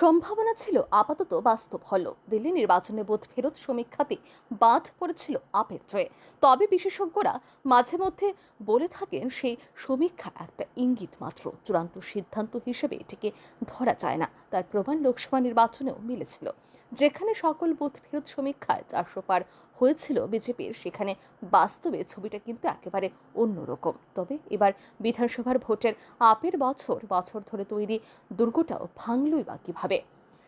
সম্ভাবনা ছিল আপাতত বাস্তব হল। দিল্লি নির্বাচনে বোধ ফেরত সমীক্ষাতে বাদ পড়েছিল আপের জয়ে। তবে বিশেষজ্ঞরা মাঝে মধ্যে বলে থাকেন, সেই সমীক্ষা একটা ইঙ্গিত মাত্র। চূড়ান্ত সিদ্ধান্ত হিসেবে এটিকে ধরা যায় না। তার প্রমাণ লোকসভা নির্বাচনেও মিলেছিল। যেখানে সকল বুথ ফেরত সমীক্ষায় চারশো পার হয়েছিল বিজেপির, সেখানে বাস্তবে ছবিটা কিন্তু একেবারে অন্যরকম। তবে এবার বিধানসভার ভোটের আপের বছর বছর ধরে তৈরি দুর্গটাও ভাঙলই বা কীভাবে?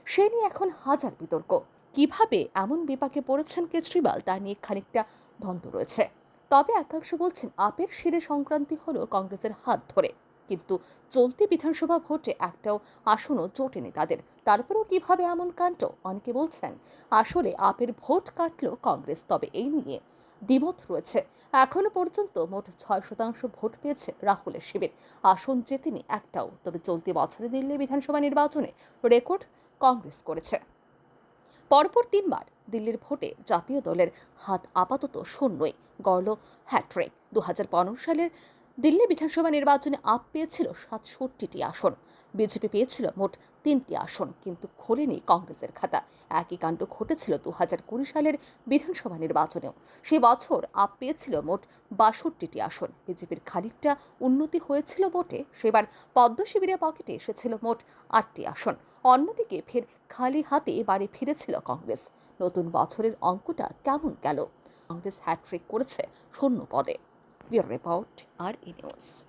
সে নিয়ে এখন হাজার বিতর্ক। কীভাবে এমন বিপাকে পড়েছেন কেজরিওয়াল, তা নিয়ে খানিকটা দ্বন্দ্ব রয়েছে। তবে একাংশ বলছেন, আপের শিরে সংক্রান্তি হল কংগ্রেসের হাত ধরে। কিন্তু চলতি বিধানসভা ভোটে একটাও আসনও জোটেনি তাদের। তারপরেও কীভাবে এমন কাণ্ড? অনেকে বলছেন, আসলে আপের ভোট কাটল কংগ্রেস। তবে এই নিয়ে দ্বিমত রয়েছে। এখনও পর্যন্ত মোট ছয় শতাংশ ভোট পেয়েছে রাহুলের শিবির। আসন জেতেনি একটাও। তবে চলতি বছরে দিল্লি বিধানসভা নির্বাচনে রেকর্ড কংগ্রেস করেছে। পরপর তিনবার দিল্লির ভোটে জাতীয় দলের হাত আপাতত শূন্যই। গড়ল হ্যাট্রিক দু সালের দিল্লি বিধানসভা নির্বাচনে আপ পেয়েছিল সাতষট্টিটি আসন। বিজেপি পেয়েছিল মোট তিনটি আসন, কিন্তু খোলেনি কংগ্রেসের খাতা। একই কাণ্ড ঘটেছিল দু হাজার কুড়ি সালের বিধানসভা নির্বাচনেও। সে বছর আপ পেয়েছিল মোট বাষট্টিটি আসন। বিজেপির খানিকটা উন্নতি হয়েছিল বটে। সেবার পদ্ম শিবিরের পকেটে এসেছিল মোট আটটি আসন। অন্যদিকে ফের খালি হাতে বাড়ি ফিরেছিল কংগ্রেস। নতুন বছরের অঙ্কটা কেমন গেল? কংগ্রেস হ্যাট্রিক করেছে শূন্য পদে। we report our news.